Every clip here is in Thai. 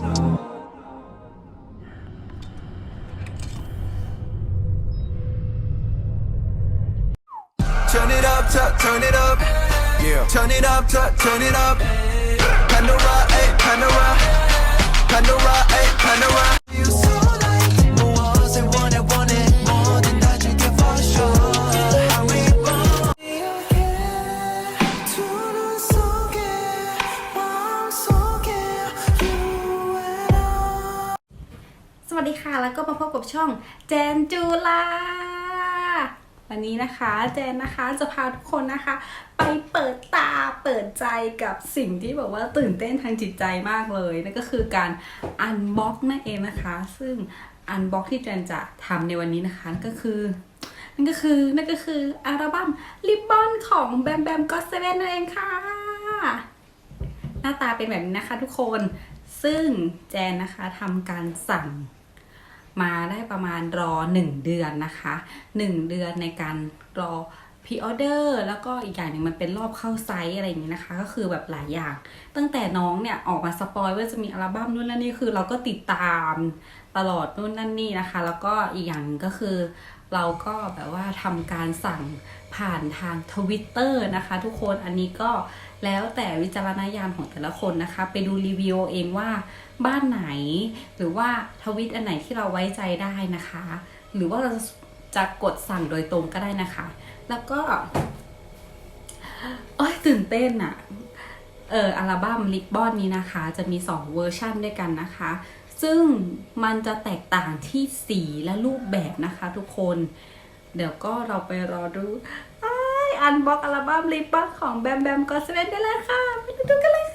Turn it up, tu- turn it up. Yeah. Turn it up, tu- turn it up. Pandora, ay, Pandora. Ay, Pandora. ค่ะ แล้วก็มาพบกับช่องแจนจูลาวันนี้นะคะแจนนะคะจะพาทุกคนนะคะ ไปเปิดตาเปิดใจกับสิ่งที่แบบว่าตื่นเต้นทางจิตใจมากเลยนั่นก็คือการอันบ็อกนั่นเองนะคะ ซึ่งอันบ็อกที่แจนจะทำในวันนี้นะคะก็คือนั่นก็คือนั่นก็คืออัลบั้มริบบอนของแบมแบมก็เซเว่นนั่นเองค่ะ หน้าตาเป็นแบบนี้นะคะทุกคนซึ่งแจนนะคะทำการสั่ง มาได้ประมาณรอ 1 เดือนนะคะ 1 เดือนในการรอพ r ออเดอร์แล้วก็อีกอย่างหนึ่งมันเป็นรอบเข้าไซส์อะไรอย่างนี้นะคะ ก็คือแบบหลายอย่าง ตั้งแต่น้องเนี่ยออกมาสปอยว่าจะมีอัลบั้มนู่นนั่นนี่คือเราก็ติดตามตลอดนู่นนั่นนี่นะคะ แล้วก็อีกอย่างก็คือ เราก็แบบว่าทำการสั่งผ่านทางทวิตเตอร์นะคะ ทุกคนอันนี้ก็ แล้วแต่วิจารณญาณของแต่ละคนนะคะ ไปดูรีวิวเองว่าบ้านไหน หรือว่าทวิตอันไหนที่เราไว้ใจได้นะคะ หรือว่าเราจะกดสั่งโดยตรงก็ได้นะคะ แล้วก็โอ้ยตื่นเต้นอะเอออัลบั้มลิปบอนนี้นะคะ จะมี 2 เวอร์ชันด้วยกันนะคะ ซึ่งมันจะแตกต่างที่สีและรูปแบบนะคะทุกคน เดี๋ยวก็เราไปรอดู อันบ็อกอัลบั้มลิปบอกของแบมแบมก็สเวนได้เลยค่ะไปดูกันเลย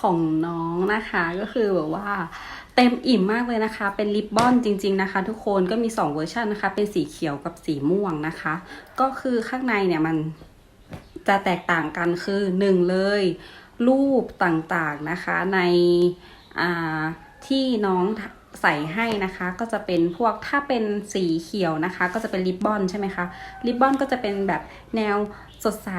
ของน้องนะคะ ก็คือแบบว่าเต็มอิ่มมากเลยนะคะ เป็นลิปบอนจริง ๆนะคะ ทุกคนก็มี 2 เวอร์ชันนะคะ เป็นสีเขียวกับสีม่วงนะคะ ก็คือข้างในเนี่ยมันจะแตกต่างกันคือหนึ่งเลย รูปต่างๆนะคะในที่น้อง ใส่ให้นะคะก็จะเป็นพวกถ้าเป็นสีเขียวนะคะ ก็จะเป็นลิปบอนใช่ไหมคะลิปบอนก็จะเป็นแบบแนวสดใส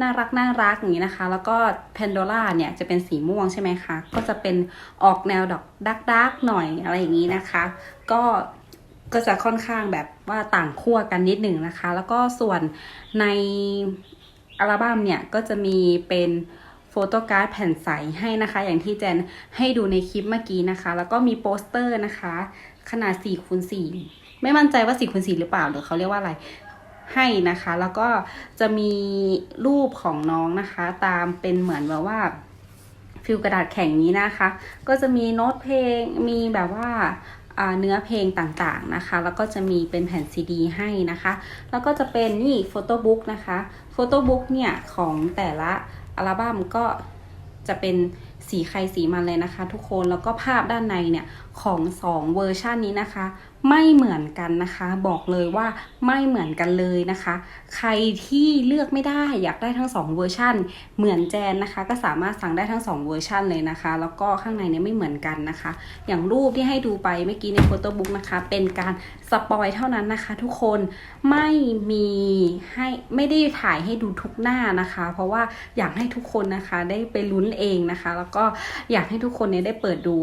น่ารักน่ารักอย่างนี้นะคะ แล้วก็แพนโดล่าเนี่ยจะเป็นสีม่วงใช่ไหมคะก็จะเป็นออกแนวดอกดักดักๆหน่อยอะไรอย่างนี้นะคะ ก็ก็จะค่อนข้างแบบว่าต่างขั้วกันนิดหนึ่งนะคะ แล้วก็ส่วนในอัลบั้มเนี่ยก็จะมีเป็น โฟโต้การ์ดแผ่นใสให้นะคะ อย่างที่แจนให้ดูในคลิปเมื่อกี้นะคะ แล้วก็มีโปสเตอร์นะคะ ขนาด4คูณ4ไม่มั่นใจว่า4คูณ4หรือเปล่าหรือเขาเรียกว่าอะไรให้นะคะ แล้วก็จะมีรูปของน้องนะคะ ตามเป็นเหมือนแบบว่าฟิลกระดาษแข็งนี้นะคะ ก็จะมีโน้ตเพลงมีแบบว่าอ่าเนื้อเพลงต่างๆนะคะ แล้วก็จะมีเป็นแผ่นซีดีให้นะคะ แล้วก็จะเป็นนี่โฟโต้บุ๊กนะคะ โฟโต้บุ๊กเนี่ยของแต่ละ อัลบั้มก็จะเป็นสีใครสีมันเลยนะคะ ทุกคนแล้วก็ภาพด้านในเนี่ยของสองเวอร์ชันนี้นะคะ ไม่เหมือนกันนะคะ บอกเลยว่าไม่เหมือนกันเลยนะคะ ใครที่เลือกไม่ได้อยากได้ทั้งสองเวอร์ชันเหมือนแจนนะคะ ก็สามารถสั่งได้ทั้งสองเวอร์ชันเลยนะคะ แล้วก็ข้างในเนี่ยไม่เหมือนกันนะคะ อย่างรูปที่ให้ดูไปเมื่อกี้ในโฟโต้บุ๊กนะคะ เป็นการสปอยเท่านั้นนะคะ ทุกคนไม่มีให้ไม่ได้ถ่ายให้ดูทุกหน้านะคะ เพราะว่าอยากให้ทุกคนนะคะได้ไปลุ้นเองนะคะ แล้วก็อยากให้ทุกคนเนี่ยได้เปิดดู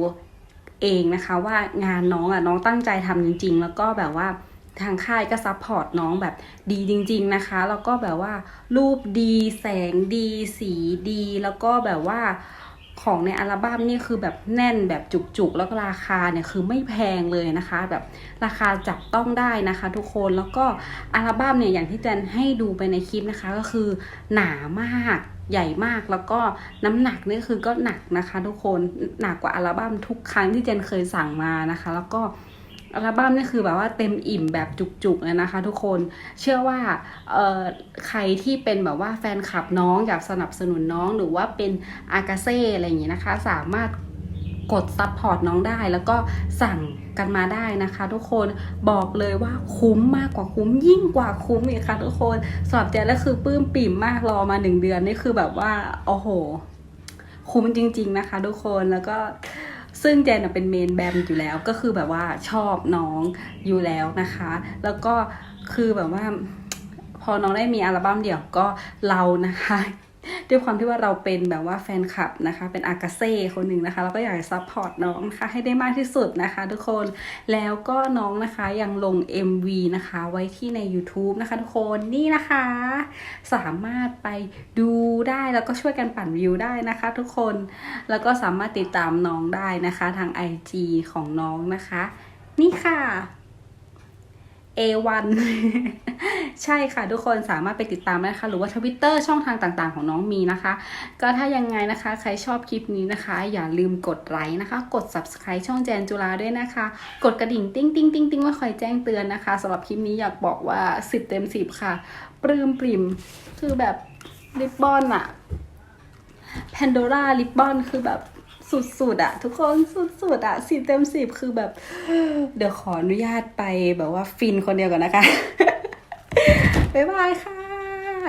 เองนะคะว่างานน้องอะน้องตั้งใจทำจริง ๆ แล้วก็แบบว่าทางค่ายก็ซัพพอร์ตน้องแบบดีจริง ๆนะคะ แล้วก็แบบว่ารูปดีแสงดีสีดี แล้วก็แบบว่าของในอัลบั้มนี่คือแบบแน่นแบบจุกๆ แล้วก็ราคาเนี่ยคือไม่แพงเลยนะคะ แบบราคาจับต้องได้นะคะ ทุกคนแล้วก็อัลบั้มเนี่ยอย่างที่แจนให้ดูไปในคลิปนะคะก็คือหนามาก ใหญ่มากแล้วก็น้ำหนักนี่คือก็หนักนะคะ ทุกคนหนักกว่าอัลบั้มทุกครั้งที่เจนเคยสั่งมานะคะ แล้วก็อัลบั้มนี่คือแบบว่าเต็มอิ่มแบบจุกๆเลยนะคะ ทุกคนเชื่อว่าเออใครที่เป็นแบบว่าแฟนคลับน้องอยากสนับสนุนน้องหรือว่าเป็นอากาเซ่อะไรอย่างนี้นะคะ สามารถ กดซับพอร์ตน้องได้ แล้วก็สั่งกันมาได้นะคะ ทุกคนบอกเลยว่าคุ้มมากกว่าคุ้มยิ่งกว่าคุ้มอีกค่ะทุกคนสำหรับแจนแล้วคือปลื้มปิ่มมากรอมาหนึ่งเดือนนี่คือแบบว่าโอ้โห คุ้มจริง ๆนะคะ ทุกคนแล้วก็ซึ่งแจนเป็นเมนแบมอยู่แล้วก็คือแบบว่าชอบน้องอยู่แล้วนะคะ แล้วก็คือแบบว่า พอน้องได้มีอัลบั้มเดี่ยวก็เรานะคะ ด้วยความที่ว่าเราเป็นแบบว่าแฟนคลับนะคะ เป็นอากาเซ่คนหนึ่งนะคะเราก็อยากซัพพอร์ตน้องนะคะให้ได้มากที่สุดนะคะทุกคนแล้วก็น้องนะคะยังลง MV นะคะไว้ที่ใน YouTube นะคะทุกคนนี่นะคะ สามารถไปดูได้แล้วก็ช่วยกันปั่นวิวได้นะคะ ทุกคนแล้วก็สามารถติดตามน้องได้นะคะทาง IG ของน้องนะคะ นี่ค่ะ A1 ใช่ค่ะทุกคนสามารถไปติดตามได้นะคะ หรือว่าทวิตเตอร์ช่องทางต่างๆ ของน้องมีนะคะ ก็ถ้ายังไงนะคะ ใครชอบคลิปนี้นะคะ อย่าลืมกดไลค์นะคะ กด subscribe ช่องแจนจุฬาด้วยนะคะ กดกระดิ่งติ้งติ้งติ้งติ้งว่าคอยแจ้งเตือนนะคะสำหรับคลิปนี้อยากบอกว่า 10 เต็ม 10 ค่ะ ปลื้มปริ่มคือแบบลิปบอนอะแพนโดร่าลิปบอนคือแบบสุดๆอะทุกคนสุดๆอะสิบเต็มสิบคือแบบ เดี๋ยวขออนุญาตไปแบบว่าฟินคนเดียวก่อนนะคะ บ๊ายบายค่ะ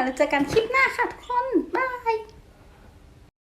แล้วเจอกันคลิปหน้าค่ะทุกคน บาย